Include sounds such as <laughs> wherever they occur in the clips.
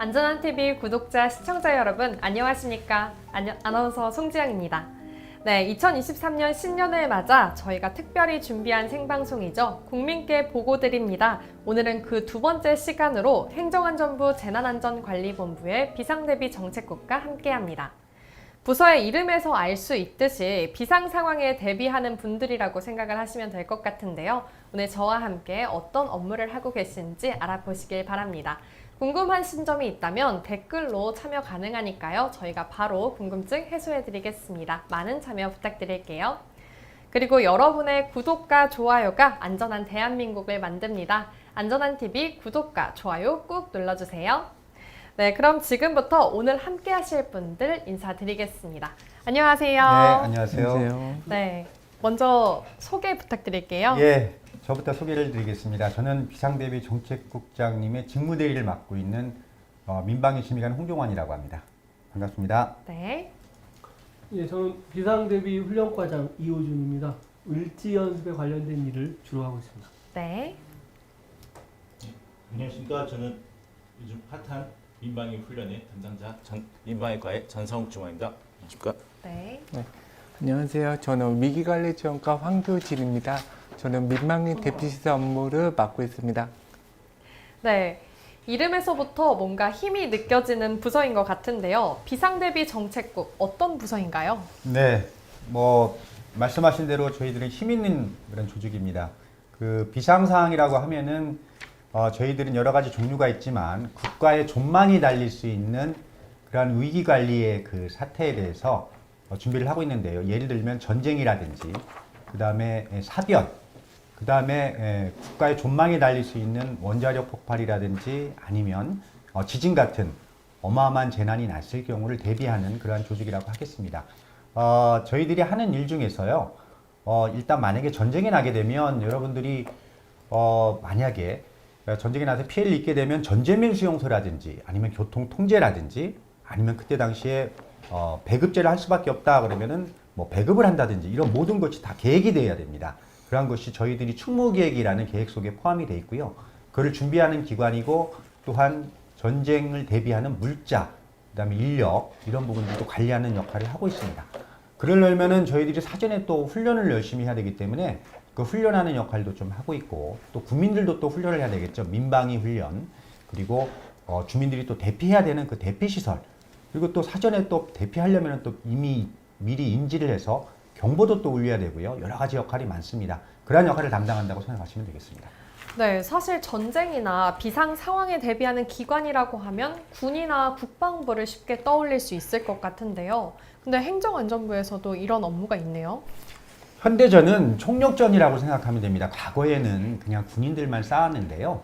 안전한 TV 구독자, 시청자 여러분, 안녕하십니까? 아나운서 송지영입니다. 네, 2023년 신년을 맞아 저희가 특별히 준비한 생방송이죠. 국민께 보고 드립니다. 오늘은 그 두 번째 시간으로 행정안전부 재난안전관리본부의 비상대비 정책국과 함께합니다. 부서의 이름에서 알 수 있듯이 비상 상황에 대비하는 분들이라고 생각을 하시면 될 것 같은데요. 오늘 저와 함께 어떤 업무를 하고 계신지 알아보시길 바랍니다. 궁금하신 점이 있다면 댓글로 참여 가능하니까요. 저희가 바로 궁금증 해소해 드리겠습니다. 많은 참여 부탁드릴게요. 그리고 여러분의 구독과 좋아요가 안전한 대한민국을 만듭니다. 안전한 TV 구독과 좋아요 꾹 눌러주세요. 네, 그럼 지금부터 오늘 함께 하실 분들 인사드리겠습니다. 안녕하세요. 네, 안녕하세요. 네, 먼저 소개 부탁드릴게요. 예, 저부터 소개를 드리겠습니다. 저는 비상대비 정책국장님의 직무대리를 맡고 있는 어, 민방위 심의관 홍종환이라고 합니다. 반갑습니다. 네. 예, 저는 비상대비 훈련과장 이호준입니다. 을지 연습에 관련된 일을 주로 하고 있습니다. 네. 안녕하십니까. 저는 요즘 핫한 민방위 훈련의 담당자 전 민방위과의 전성욱 주무관입니다. 안녕하십니까. 네. 안녕하세요. 저는 위기관리지원과 황교진입니다. 저는 민망리 대피시설 업무를 맡고 있습니다. 네. 이름에서부터 뭔가 힘이 느껴지는 부서인 것 같은데요. 비상대비 정책국 어떤 부서인가요? 네, 뭐 말씀하신 대로 저희들은 힘 있는 그런 조직입니다. 그 비상 상황이라고 하면은 어, 저희들은 여러 가지 종류가 있지만 국가의 존망이 달릴 수 있는 그러한 위기 관리의 그 사태에 대해서 어, 준비를 하고 있는데요. 예를 들면 전쟁이라든지 그 다음에 사변, 그 다음에 국가의 존망이 달릴 수 있는 원자력 폭발이라든지 아니면 어, 지진 같은 어마어마한 재난이 났을 경우를 대비하는 그러한 조직이라고 하겠습니다. 어, 저희들이 하는 일 중에서요, 어, 일단 만약에 전쟁이 나게 되면 여러분들이 어, 만약에 전쟁이 나서 피해를 입게 되면 전재민 수용소라든지 아니면 교통 통제라든지 아니면 그때 당시에 어, 배급제를 할 수밖에 없다 그러면은 뭐 배급을 한다든지 이런 모든 것이 다 계획이 되어야 됩니다. 그러한 것이 저희들이 충무계획이라는 계획 속에 포함이 돼 있고요. 그를 준비하는 기관이고 또한 전쟁을 대비하는 물자, 그다음에 인력 이런 부분들도 관리하는 역할을 하고 있습니다. 그러려면은 저희들이 사전에 또 훈련을 열심히 해야 되기 때문에 그 훈련하는 역할도 좀 하고 있고 또 국민들도 또 훈련을 해야 되겠죠. 민방위 훈련 그리고 어, 주민들이 또 대피해야 되는 그 대피 시설 그리고 또 사전에 또 대피하려면 또 이미 미리 인지를 해서 경보도 또 울려야 되고요. 여러 가지 역할이 많습니다. 그러한 역할을 담당한다고 생각하시면 되겠습니다. 네, 사실 전쟁이나 비상 상황에 대비하는 기관이라고 하면 군이나 국방부를 쉽게 떠올릴 수 있을 것 같은데요. 근데 행정안전부에서도 이런 업무가 있네요. 현대전은 총력전이라고 생각하면 됩니다. 과거에는 그냥 군인들만 쌓았는데요.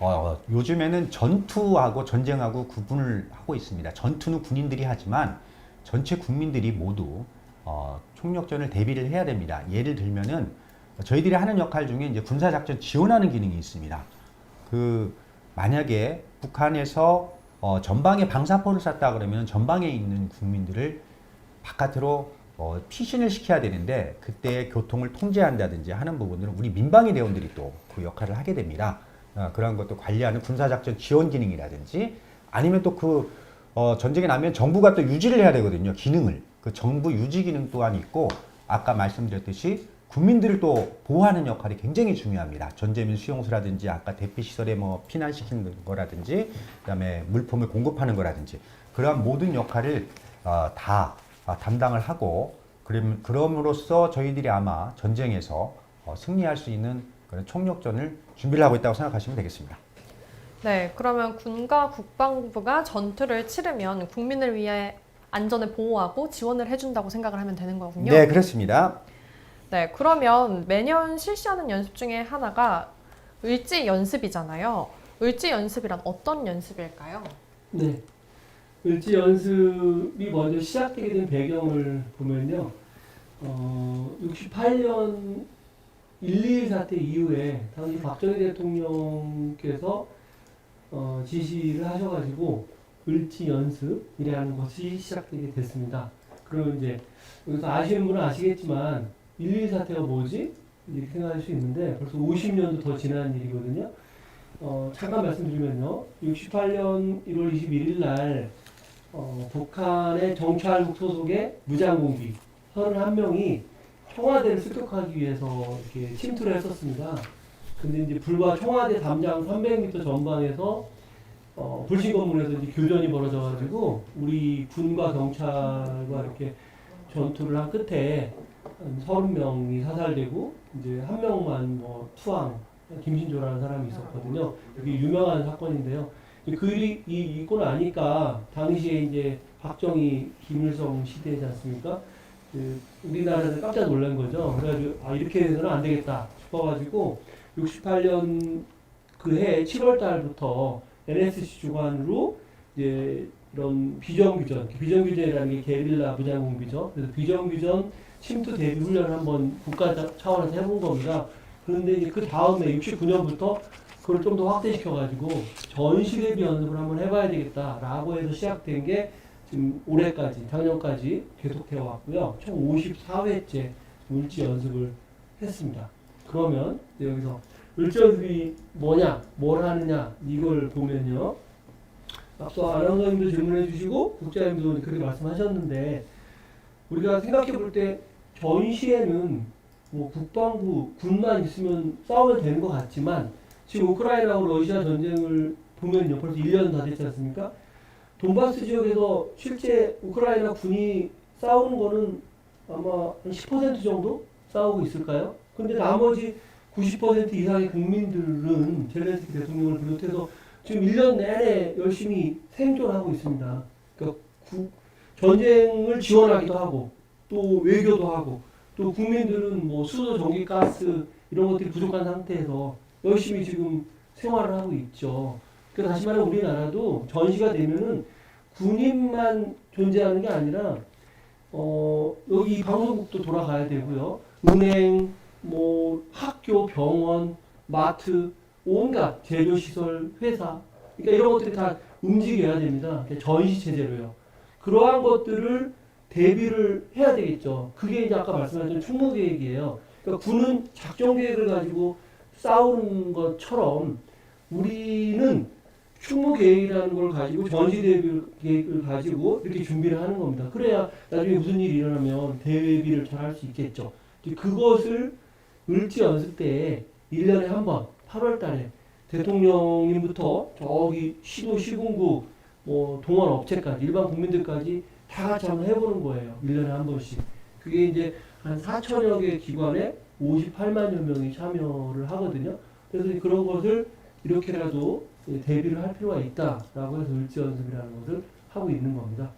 어, 요즘에는 전투하고 전쟁하고 구분을 하고 있습니다. 전투는 군인들이 하지만 전체 국민들이 모두 어, 총력전을 대비를 해야 됩니다. 예를 들면은 저희들이 하는 역할 중에 이제 군사 작전 지원하는 기능이 있습니다. 그 만약에 북한에서 어, 전방에 방사포를 쐈다 그러면 전방에 있는 국민들을 바깥으로 어, 피신을 시켜야 되는데 그때 교통을 통제한다든지 하는 부분들은 우리 민방위 대원들이 또 그 역할을 하게 됩니다. 어, 그런 것도 관리하는 군사작전 지원 기능이라든지 아니면 또그 어, 전쟁이 나면 정부가 또 유지를 해야 되거든요. 기능을 그 정부 유지 기능 또한 있고 아까 말씀드렸듯이 국민들을 또 보호하는 역할이 굉장히 중요합니다. 전재민 수용소라든지 아까 대피 시설에 뭐 피난시키는 거라든지 그다음에 물품을 공급하는 거라든지 그러한 모든 역할을 어, 다 어, 담당을 하고 그럼 그럼으로써 저희들이 아마 전쟁에서 어, 승리할 수 있는 그런 총력전을 준비를 하고 있다고 생각하시면 되겠습니다. 네, 그러면 군과 국방부가 전투를 치르면 국민을 위해 안전을 보호하고 지원을 해준다고 생각을 하면 되는 거군요. 네, 그렇습니다. 네, 그러면 매년 실시하는 연습 중에 하나가 을지 연습이잖아요. 을지 연습이란 어떤 연습일까요? 네. 을지 연습이 먼저 시작되게 된 배경을 보면요. 어, 68년 1.2 사태 이후에 당시 박정희 대통령께서 어, 지시를 하셔가지고 을지 연습이라는 것이 시작되게 됐습니다. 그럼 이제 여기서 아시는 분은 아시겠지만 1.2 사태가 뭐지? 이렇게 생각할 수 있는데 벌써 50년도 더 지난 일이거든요. 어, 잠깐 말씀드리면요. 68년 1월 21일 날 어, 북한의 정찰국 소속의 무장공비 31명이 청와대를 습격하기 위해서 이렇게 침투를 했었습니다. 근데 이제 불과 청와대 담장 300m 전방에서 어, 불신 건물에서 이제 교전이 벌어져가지고 우리 군과 경찰과 이렇게 전투를 한 끝에 한 30명이 사살되고 이제 한 명만 뭐 투항 김신조라는 사람이 있었거든요. 이게 유명한 사건인데요. 그 일이 이- 있고 나니까 당시에 이제 박정희 김일성 시대지 않습니까? 그 우리나라에서 깜짝 놀란 거죠. 그래가지고 아 이렇게 해서는 안 되겠다 싶어가지고 68년 그 해 7월 달부터 NSC 주관으로 이제 이런 비정규전, 비정규전이라는 게 게릴라 무장공비죠. 그래서 비정규전 침투 대비 훈련을 한번 국가 자- 차원에서 해본 겁니다. 그런데 이제 그 다음에 69년부터 그걸 좀 더 확대시켜가지고 전시 대비 연습을 한번 해봐야 되겠다라고 해서 시작된 게 지금 올해까지, 작년까지 계속되어 왔고요. 총 54회째 물지 연습을 했습니다. 그러면 여기서 연습이 뭐냐, 뭘 하느냐 이걸 보면요. 앞서 아나운서님도 질문해 주시고 국장님도 그렇게 말씀하셨는데 우리가 생각해 볼 때 전시에는 뭐 국방부 군만 있으면 싸우면 되는 것 같지만 지금 우크라이나하고 러시아 전쟁을 보면요 벌써 1년 다 됐지 않습니까? 돈바스 지역에서 실제 우크라이나 군이 싸우는 거는 아마 한10% 정도 싸우고 있을까요? 근데 나머지 90% 이상의 국민들은 젤렌스키 대통령을 비롯해서 지금 1년 내내 열심히 생존하고 있습니다. 그러니까 구- 전쟁을 지원하기도 하고 또 외교도 하고 또 국민들은 뭐 수도, 전기, 가스 이런 것들이 부족한 상태에서 열심히 지금 생활을 하고 있죠. 그러니까 다시 말해 우리나라도 전시가 되면은 군인만 존재하는 게 아니라 어 여기 방송국도 돌아가야 되고요. 은행, 뭐 학교, 병원, 마트, 온갖 제조 시설, 회사 그러니까 이런 것들이 다 움직여야 됩니다. 전시 체제로요. 그러한 것들을 대비를 해야 되겠죠. 그게 이제 아까 말씀하신 충무 계획이에요. 그러니까 군은 작전 계획을 가지고 싸우는 것처럼 우리는 충무 계획이라는 걸 가지고 전시 대비 계획을 가지고 이렇게 준비를 하는 겁니다. 그래야 나중에 무슨 일이 일어나면 대비를 잘 할 수 있겠죠. 그것을 을지 연습 때에 1년에 한 번, 8월 달에 대통령님부터 저기 시도, 시군구, 뭐 동원 업체까지, 일반 국민들까지 다 같이 한번 해보는 거예요. 1년에 한 번씩. 그게 이제 한 4천여 개 기관에 58만여 명이 참여를 하거든요. 그래서 그런 것을 이렇게라도 대비를 할 필요가 있다라고 해서 을지 연습이라는 것을 하고 있는 겁니다.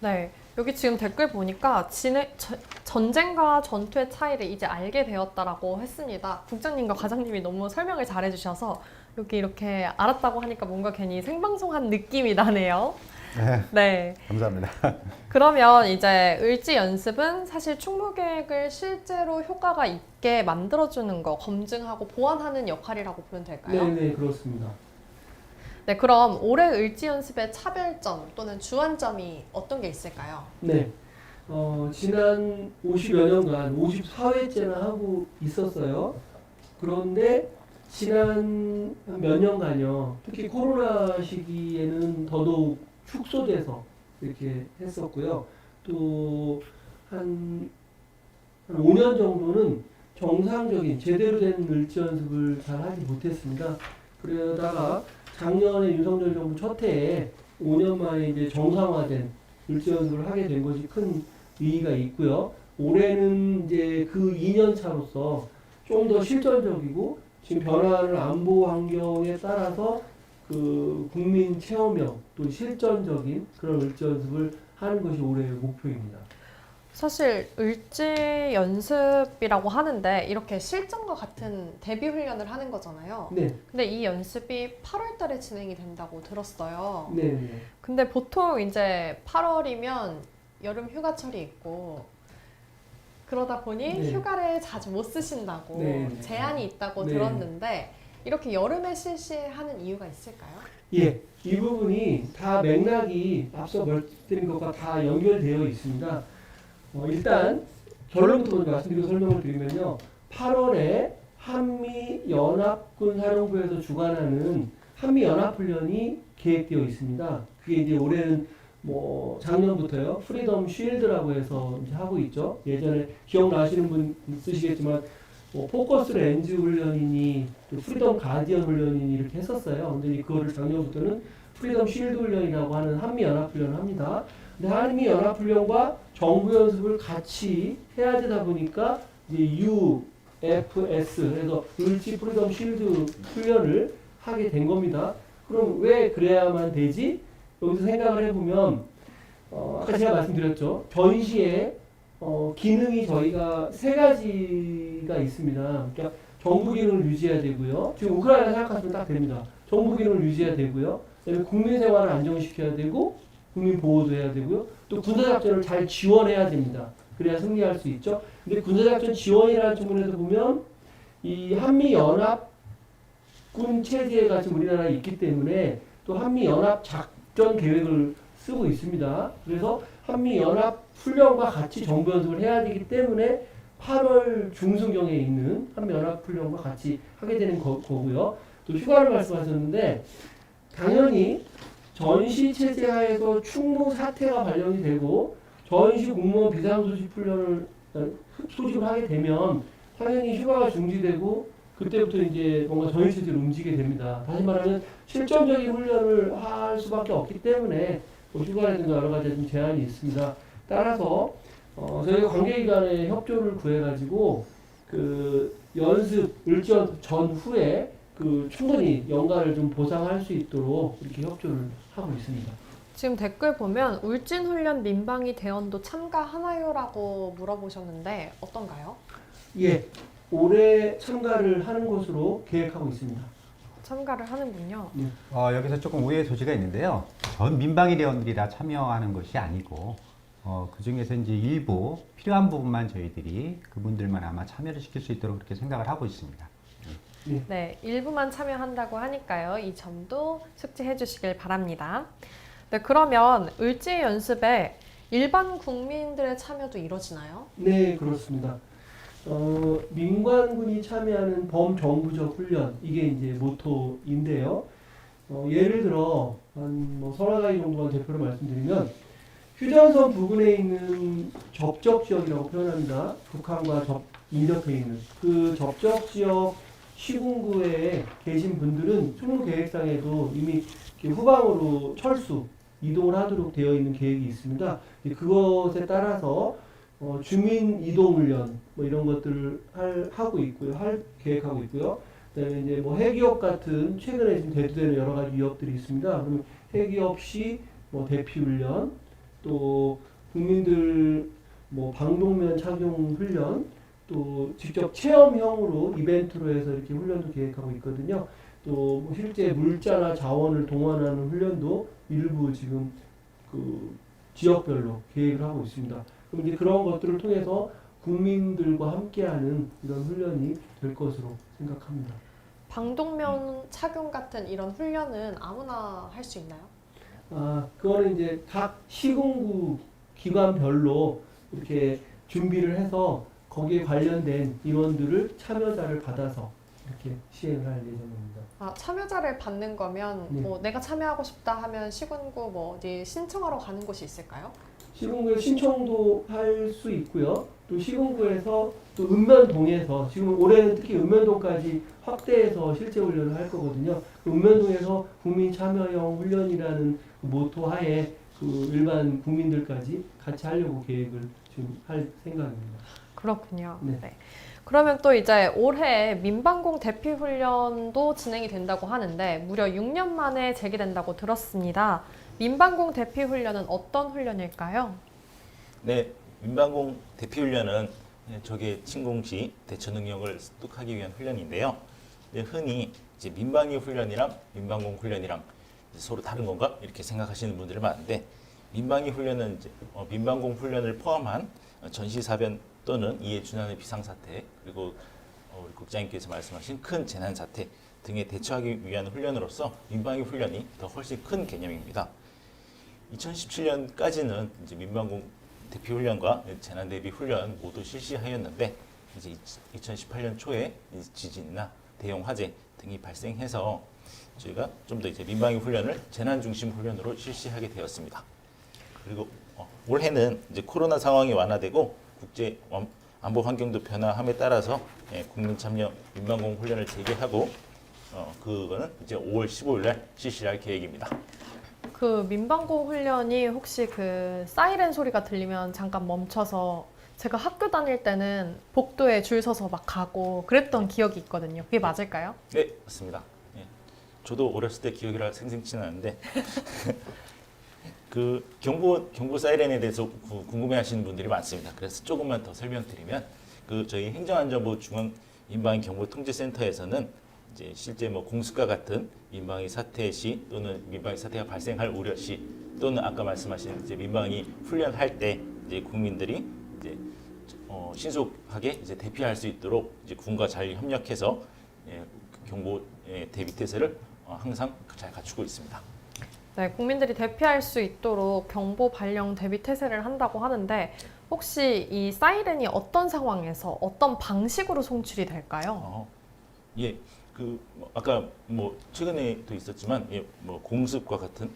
네, 여기 지금 댓글 보니까 진해, 저- 전쟁과 전투의 차이를 이제 알게 되었다라고 했습니다. 국장님과 과장님이 너무 설명을 잘해주셔서 여기 이렇게 알았다고 하니까 뭔가 괜히 생방송한 느낌이 나네요. 네, 네, 감사합니다. 그러면 이제 을지 연습은 사실 충무 계획을 실제로 효과가 있게 만들어주는 거, 검증하고 보완하는 역할이라고 보면 될까요? 네, 네, 그렇습니다. 네, 그럼 올해 을지 연습의 차별점 또는 주안점이 어떤 게 있을까요? 네. 어, 지난 50여 년간 54회째나 하고 있었어요. 그런데 지난 몇 년간요, 특히 코로나 시기에는 더더욱 축소돼서 이렇게 했었고요. 또, 한, 한 5년 정도는 정상적인, 제대로 된 을지 연습을 잘 하지 못했습니다. 그러다가 작년에 윤석열 정부 첫 해에 5년 만에 이제 정상화된 을지 연습을 하게 된 것이 큰 의의가 있고요. 올해는 이제 그 2년 차로서 좀 더 실전적이고 지금 변화하는 안보 환경에 따라서 그 국민 체험형 또 실전적인 그런 을지 연습을 하는 것이 올해의 목표입니다. 사실 을지 연습이라고 하는데 이렇게 실전과 같은 대비 훈련을 하는 거잖아요. 네, 근데 이 연습이 8월 달에 진행이 된다고 들었어요. 네, 네. 근데 보통 이제 8월이면 여름 휴가철이 있고 그러다 보니 네. 휴가를 자주 못 쓰신다고 네, 네. 제한이 있다고 네. 들었는데 이렇게 여름에 실시하는 이유가 있을까요? 예, 이 부분이 다 맥락이 앞서 말씀드린 것과 다 연결되어 있습니다. 어, 일단 결론부터 먼저 말씀드리고 설명을 드리면요. 8월에 한미 연합군 사령부에서 주관하는 한미 연합 훈련이 계획되어 있습니다. 그게 이제 올해는 뭐 작년부터요 프리덤 쉴드라고 해서 하고 있죠. 예전에 기억나시는 분 있으시겠지만 뭐 포커스 렌즈 훈련이니 또 프리덤 가디언 훈련이니 이렇게 했었어요. 근데 그거를 작년부터는 프리덤 쉴드 훈련이라고 하는 한미 연합 훈련을 합니다. 근데 한미 연합 훈련과 정부 연습을 같이 해야 되다 보니까 이제 UFS 그래서 을지 프리덤 쉴드 훈련을 하게 된 겁니다. 그럼 왜 그래야만 되지? 여기서 생각을 해보면 어, 아까 제가 말씀드렸죠. 전시에 어, 기능이 저희가 세 가지가 있습니다. 그러니까 정부 기능을 유지해야 되고요. 지금 우크라이나 생각하시면 딱 됩니다. 정부 기능을 유지해야 되고요. 국민 생활을 안정시켜야 되고 국민 보호도 해야 되고요. 또 군사작전을 잘 지원해야 됩니다. 그래야 승리할 수 있죠. 근데 군사작전 지원이라는 측면에서 보면 이 한미 연합 군 체제가 지금 우리나라에 있기 때문에 또 한미 연합 작전 계획을 쓰고 있습니다. 그래서 한미 연합 훈련과 같이 정부 연습을 해야 되기 때문에 8월 중순경에 있는 한미 연합 훈련과 같이 하게 되는 거, 거고요. 또 휴가를 말씀하셨는데 당연히 전시 체제 하에서 충무 사태가 발령이 되고 전시 공무원 비상소집 훈련을 어, 소집을 하게 되면 당연히 휴가가 중지되고 그때부터 이제 뭔가 전시 체제로 움직이게 됩니다. 다시 말하면 실전적인 훈련을 할 수밖에 없기 때문에 뭐 휴가라든가 여러 가지 좀 제한이 있습니다. 따라서 어, 저희가 관계기관에 협조를 구해가지고 그 연습 일전 전후에 그 충분히 연가를 좀 보상할 수 있도록 이렇게 협조를 하고 있습니다. 지금 댓글 보면 울진 훈련 민방위 대원도 참가하나요라고 물어보셨는데 어떤가요? 예, 올해 참가를 하는 것으로 계획하고 있습니다. 참가를 하는군요. 어, 여기서 조금 오해의 소지가 있는데요. 전 민방위 대원들이 다 참여하는 것이 아니고 어, 그 중에서 이제 일부 필요한 부분만 저희들이 그분들만 아마 참여를 시킬 수 있도록 그렇게 생각을 하고 있습니다. 네, 일부만 참여한다고 하니까요. 이 점도 숙지해 주시길 바랍니다. 네, 그러면 을지 연습에 일반 국민들의 참여도 이루어지나요? 네, 그렇습니다. 어, 민관군이 참여하는 범정부적 훈련 이게 이제 모토인데요. 어, 예를 들어 한뭐 서너 가지 정도만 대표로 말씀드리면 휴전선 부근에 있는 접적 지역이라고 표현합니다. 북한과 접 인접해 있는 그 접적 지역 시군구에 계신 분들은 총무 계획상에도 이미 후방으로 철수 이동을 하도록 되어 있는 계획이 있습니다. 그것에 따라서 어, 주민 이동 훈련 뭐 이런 것들을 할, 하고 있고요. 할 계획하고 있고요. 그다음에 이제 뭐 해기업 같은 최근에 지금 대두되는 여러 가지 위협들이 있습니다. 그러면 해기업 시뭐 대피 훈련 또 국민들 뭐 방독면 착용 훈련 또 직접 체험형으로 이벤트로 해서 이렇게 훈련도 계획하고 있거든요. 또뭐 실제 물자나 자원을 동원하는 훈련도 일부 지금 그 지역별로 계획을 하고 있습니다. 그럼 이제 그런 것들을 통해서 국민들과 함께하는 이런 훈련이 될 것으로 생각합니다. 방독면 착용 같은 이런 훈련은 아무나 할 수 있나요? 아, 그거는 이제 각 시군구 기관별로 이렇게 준비를 해서 거기에 관련된 인원들을 참여자를 받아서 이렇게 시행을 할 예정입니다. 아, 참여자를 받는 거면 네. 뭐 내가 참여하고 싶다 하면 시군구 뭐 어디 신청하러 가는 곳이 있을까요? 시군구에 신청도 할 수 있고요. 또 시군구에서 또 읍면동에서 지금 올해는 특히 읍면동까지 확대해서 실제 훈련을 할 거거든요. 그 읍면동에서 국민 참여형 훈련이라는 그 모토 하에 그 일반 국민들까지 같이 하려고 계획을 지금 할 생각입니다. 그렇군요. 네. 네. 그러면 또 이제 올해 민방공 대피 훈련도 진행이 된다고 하는데 무려 6년 만에 재개된다고 들었습니다. 민방공 대피 훈련은 어떤 훈련일까요? 네, 민방공 대피 훈련은 적의 침공 시 대처 능력을 습득하기 위한 훈련인데요. 네, 흔히 이제 민방위 훈련이랑 민방공 훈련이랑 이제 서로 다른 건가 이렇게 생각하시는 분들이 많은데 민방위 훈련은 이제 어, 민방공 훈련을 포함한 어, 전시사변 또는 이에 준하는 비상사태 그리고 어, 우리 국장님께서 말씀하신 큰 재난 사태 등에 대처하기 위한 훈련으로서 민방위 훈련이 더 훨씬 큰 개념입니다. 2017년까지는 이제 민방공 대피 훈련과 재난 대비 훈련 모두 실시하였는데 이제 2018년 초에 이 지진이나 대형 화재 등이 발생해서 저희가 좀 더 이제 민방위 훈련을 재난 중심 훈련으로 실시하게 되었습니다. 그리고 어, 올해는 이제 코로나 상황이 완화되고 국제 완- 안보 환경도 변화함에 따라서 예, 국민 참여 민방공 훈련을 재개하고 어, 그거는 이제 5월 15일 날 실시할 계획입니다. 그 민방공 훈련이 혹시 그 사이렌 소리가 들리면 잠깐 멈춰서 제가 학교 다닐 때는 복도에 줄 서서 막 가고 그랬던 기억이 있거든요. 그게 맞을까요? 네, 맞습니다. 예. 저도 어렸을 때 기억이라 생생치 않은데 <laughs> 그 경보 경보 사이렌에 대해서 구- 궁금해하시는 분들이 많습니다. 그래서 조금만 더 설명드리면 그 저희 행정안전부 중앙 민방위 경보 통제센터에서는 이제 실제 뭐 공습과 같은 민방위 사태 시 또는 민방위 사태가 발생할 우려 시 또는 아까 말씀하신 이제 민방위 훈련할 때 이제 국민들이 이제 어, 신속하게 이제 대피할 수 있도록 이제 군과 잘 협력해서 예, 경보 예, 대비 태세를 어, 항상 잘 갖추고 있습니다. 네, 국민들이 대피할 수 있도록 경보 발령 대비 태세를 한다고 하는데 혹시 이 사이렌이 어떤 상황에서 어떤 방식으로 송출이 될까요? 어, 예, 그 뭐, 아까 뭐 최근에도 있었지만 예, 뭐 공습과 같은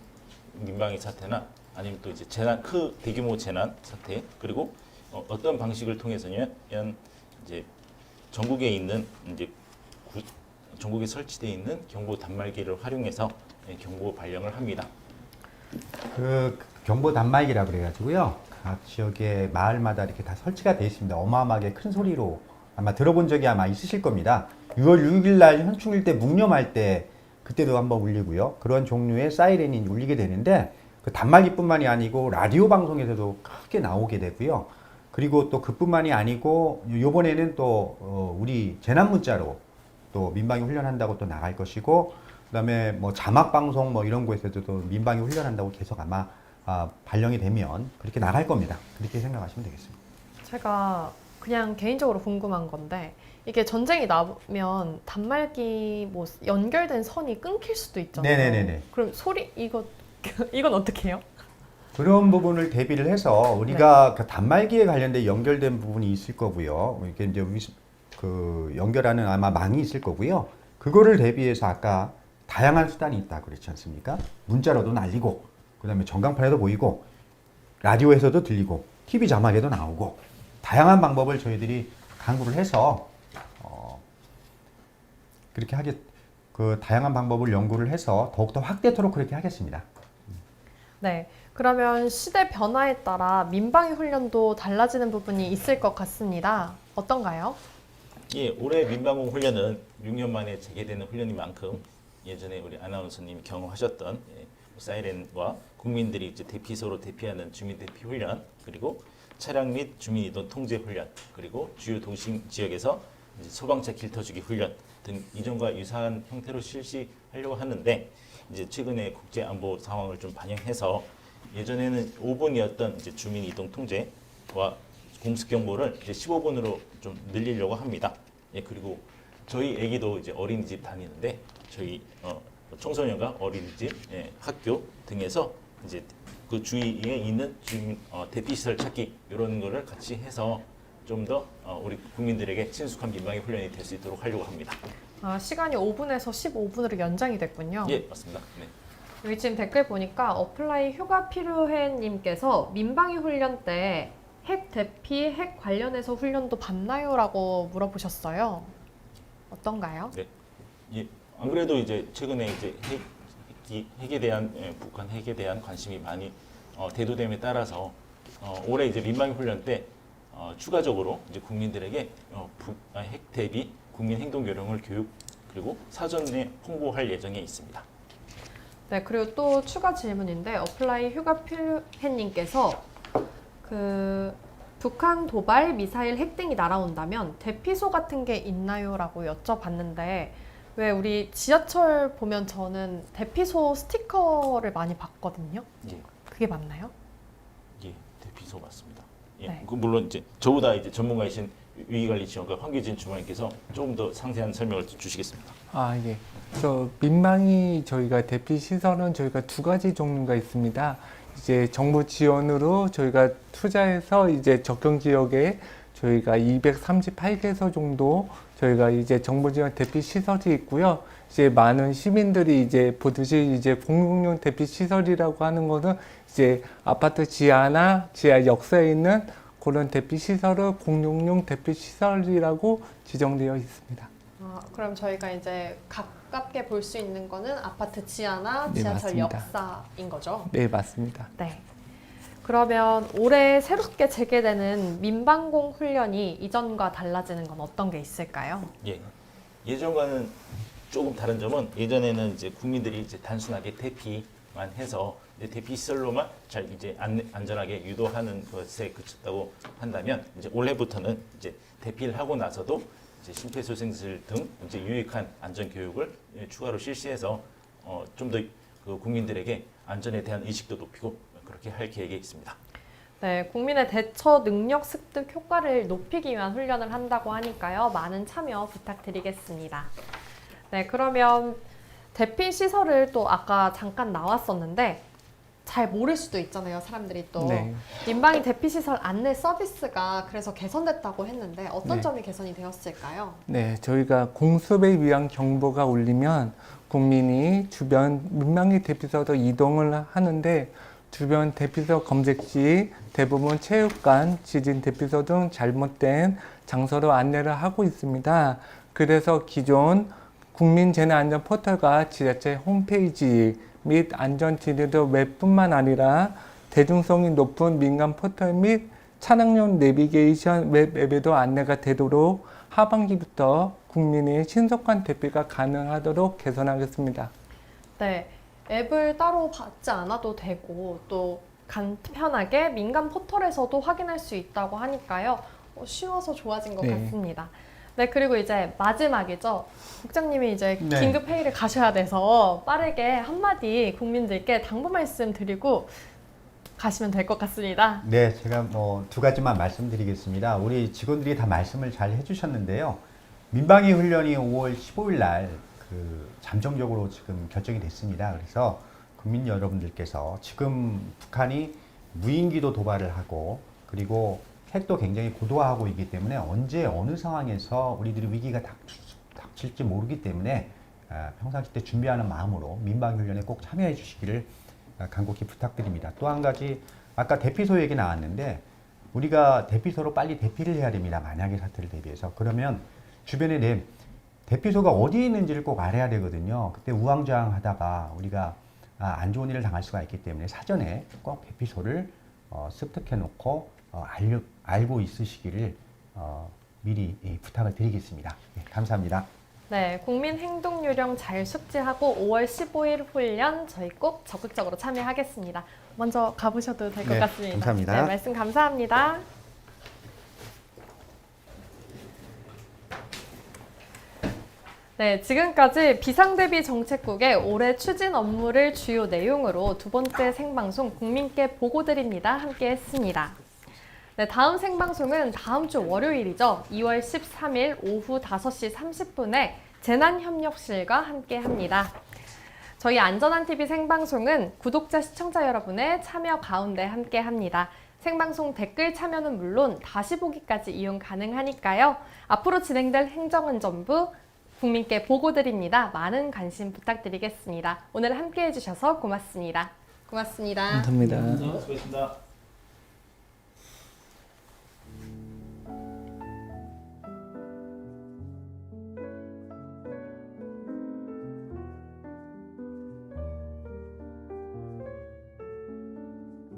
민방위 사태나 아니면 또 이제 재난 크 대규모 재난 사태 그리고 어, 어떤 방식을 통해서냐면 이제 전국에 있는 이제 구, 전국에 설치되어 있는 경보 단말기를 활용해서 예, 경보 발령을 합니다. 그 경보 단말기라 그래가지고요. 각 지역의 마을마다 이렇게 다 설치가 되어 있습니다. 어마어마하게 큰 소리로 아마 들어본 적이 아마 있으실 겁니다. 6월 6일 날 현충일 때 묵념할 때 그때도 한번 울리고요. 그런 종류의 사이렌이 울리게 되는데 그 단말기뿐만이 아니고 라디오 방송에서도 크게 나오게 되고요. 그리고 또 그뿐만이 아니고 요번에는 또 어, 우리 재난 문자로 또 민방위 훈련한다고 또 나갈 것이고 그다음에 뭐 자막 방송 뭐 이런 곳에서도 또 민방위 훈련한다고 계속 아마 아, 발령이 되면 그렇게 나갈 겁니다. 그렇게 생각하시면 되겠습니다. 제가 그냥 개인적으로 궁금한 건데 이게 전쟁이 나면 단말기 뭐 연결된 선이 끊길 수도 있잖아요. 네네네네. 그럼 소리 이거 <laughs> 이건 어떻게 해요? 그런 부분을 대비를 해서 우리가 그 단말기에 관련된 연결된 부분이 있을 거고요. 이게 이제 위- 그 연결하는 아마 망이 있을 거고요. 그거를 대비해서 아까 다양한 수단이 있다 그랬지 않습니까? 문자로도 날리고 그다음에 전광판에도 보이고 라디오에서도 들리고 TV 자막에도 나오고 다양한 방법을 저희들이 강구를 해서 어, 그렇게 하게 그 다양한 방법을 연구를 해서 더욱더 확대토록 그렇게 하겠습니다. 네. 그러면 시대 변화에 따라 민방위 훈련도 달라지는 부분이 있을 것 같습니다. 어떤가요? 예, 올해 민방공 훈련은 6년 만에 재개되는 훈련인 만큼 예전에 우리 아나운서님이 경험하셨던 예, 사이렌과 국민들이 이제 대피소로 대피하는 주민 대피 훈련 그리고 차량 및 주민 이동 통제 훈련 그리고 주요 도심 지역에서 소방차 길터주기 훈련 등 이전과 유사한 형태로 실시하려고 하는데 이제 최근에 국제 안보 상황을 좀 반영해서 예전에는 5분이었던 이제 주민 이동 통제와 공습 경보를 이제 15분으로 좀 늘리려고 합니다. 예, 그리고 저희 아기도 이제 어린이집 다니는데 저희 어, 청소년과 어린이집, 예, 학교 등에서 이제 그 주위에 있는 주민 어, 대피 시설 찾기 이런 거를 같이 해서 좀더 어, 우리 국민들에게 친숙한 민방위 훈련이 될 수 있도록 하려고 합니다. 아, 시간이 5분에서 15분으로 연장이 됐군요. 예, 맞습니다. 네. 여기 지금 댓글 보니까 어플라이 휴가 필요해님께서 민방위 훈련 때 핵 대피, 핵 관련해서 훈련도 받나요?라고 물어보셨어요. 어떤가요? 예, 안 그래도 이제 최근에 이제 핵, 핵이, 핵에 대한 예, 북한 핵에 대한 관심이 많이 어, 대두됨에 따라서 어, 올해 이제 민방위 훈련 때 어, 추가적으로 이제 국민들에게 어, 북, 아, 핵 대비 국민 행동 요령을 교육 그리고 사전에 홍보할 예정에 있습니다. 네, 그리고 또 추가 질문인데 어플라이 휴가 필요해님께서 그 북한 도발, 미사일, 핵 등이 날아온다면 대피소 같은 게 있나요?라고 여쭤봤는데 왜 우리 지하철 보면 저는 대피소 스티커를 많이 봤거든요. 예, 그게 맞나요? 예, 대피소 맞습니다. 예, 네. 그 물론 이제 저보다 이제 전문가이신 위기관리지원과 황규진 주무관께서 조금 더 상세한 설명을 주시겠습니다. 아, 예. 저 민망이 저희가 대피 시설은 저희가 두 가지 종류가 있습니다. 이제 정부 지원으로 저희가 투자해서 이제 적경 지역에 저희가 238개소 정도 저희가 이제 정부 지원 대피 시설이 있고요. 이제 많은 시민들이 이제 보듯이 이제 공공용 대피 시설이라고 하는 것은 이제 아파트 지하나 지하 역사에 있는 그런 대피 시설을 공용용 대피 시설이라고 지정되어 있습니다. 아, 그럼 저희가 이제 가깝게 볼 수 있는 거는 아파트 지하나 네, 지하철 맞습니다. 역사인 거죠? 네, 맞습니다. 네. 그러면 올해 새롭게 재개되는 민방공 훈련이 이전과 달라지는 건 어떤 게 있을까요? 예. 예전과는 조금 다른 점은 예전에는 이제 국민들이 이제 단순하게 대피만 해서 이제 대피 시설로만 잘 이제 안, 안전하게 유도하는 것에 그쳤다고 한다면 이제 올해부터는 이제 대피를 하고 나서도 이제 심폐소생술 등 이제 유익한 안전 교육을 예, 추가로 실시해서 어, 좀더 그 국민들에게 안전에 대한 의식도 높이고 그렇게 할 계획에 있습니다. 네, 국민의 대처 능력 습득 효과를 높이기 위한 훈련을 한다고 하니까요. 많은 참여 부탁드리겠습니다. 네, 그러면 대피 시설을 또 아까 잠깐 나왔었는데 잘 모를 수도 있잖아요. 사람들이 또 네. 민방위 대피 시설 안내 서비스가 그래서 개선됐다고 했는데 어떤 네. 점이 개선이 되었을까요? 네, 저희가 공습에 위한 경보가 울리면 국민이 주변 민망히 대피소로 이동을 하는데 주변 대피소 검색 시 대부분 체육관, 지진 대피소 등 잘못된 장소로 안내를 하고 있습니다. 그래서 기존 국민재난안전 포털과 지자체 홈페이지 및 안전지도도 웹뿐만 아니라 대중성이 높은 민간 포털 및 차량용 내비게이션 웹 앱에도 안내가 되도록 하반기부터 국민의 신속한 대피가 가능하도록 개선하겠습니다. 네, 앱을 따로 받지 않아도 되고 또 간편하게 민간 포털에서도 확인할 수 있다고 하니까요. 어, 쉬워서 좋아진 것 네. 같습니다. 네, 그리고 이제 마지막이죠. 국장님이 이제 네. 긴급 회의를 가셔야 돼서 빠르게 한마디 국민들께 당부 말씀 드리고 가시면 될 것 같습니다. 네, 제가 뭐 두 가지만 말씀드리겠습니다. 우리 직원들이 다 말씀을 잘 해주셨는데요. 민방위 훈련이 5월 15일 날 그 잠정적으로 지금 결정이 됐습니다. 그래서 국민 여러분들께서 지금 북한이 무인기도 도발을 하고 그리고 핵도 굉장히 고도화하고 있기 때문에 언제 어느 상황에서 우리들이 위기가 닥칠, 닥칠지 모르기 때문에 아, 평상시 때 준비하는 마음으로 민방위 훈련에 꼭 참여해 주시기를 아, 간곡히 부탁드립니다. 또 한 가지 아까 대피소 얘기 나왔는데 우리가 대피소로 빨리 대피를 해야 됩니다. 만약에 사태를 대비해서 그러면 주변에 내 대피소가 어디에 있는지를 꼭 알아야 되거든요. 그때 우왕좌왕 하다가 우리가 아, 안 좋은 일을 당할 수가 있기 때문에 사전에 꼭 대피소를 어, 습득해 놓고 어, 알려, 알고 있으시기를 어, 미리 예, 부탁을 드리겠습니다. 예, 감사합니다. 네, 국민 행동 요령 잘 숙지하고 5월 15일 훈련 저희 꼭 적극적으로 참여하겠습니다. 먼저 가보셔도 될 것 네, 같습니다. 감사합니다. 네, 말씀 감사합니다. 네, 지금까지 비상대비 정책국의 올해 추진 업무를 주요 내용으로 두 번째 생방송 국민께 보고드립니다. 함께 했습니다. 네, 다음 생방송은 다음 주 월요일이죠. 2월 13일 오후 5시 30분에 재난협력실과 함께 합니다. 저희 안전한 TV 생방송은 구독자 시청자 여러분의 참여 가운데 함께 합니다. 생방송 댓글 참여는 물론 다시 보기까지 이용 가능하니까요. 앞으로 진행될 행정안전부 국민께 보고드립니다. 많은 관심 부탁드리겠습니다. 오늘 함께 해주셔서 고맙습니다. 고맙습니다. 감사합니다. 감사합니다. 수고했습니다.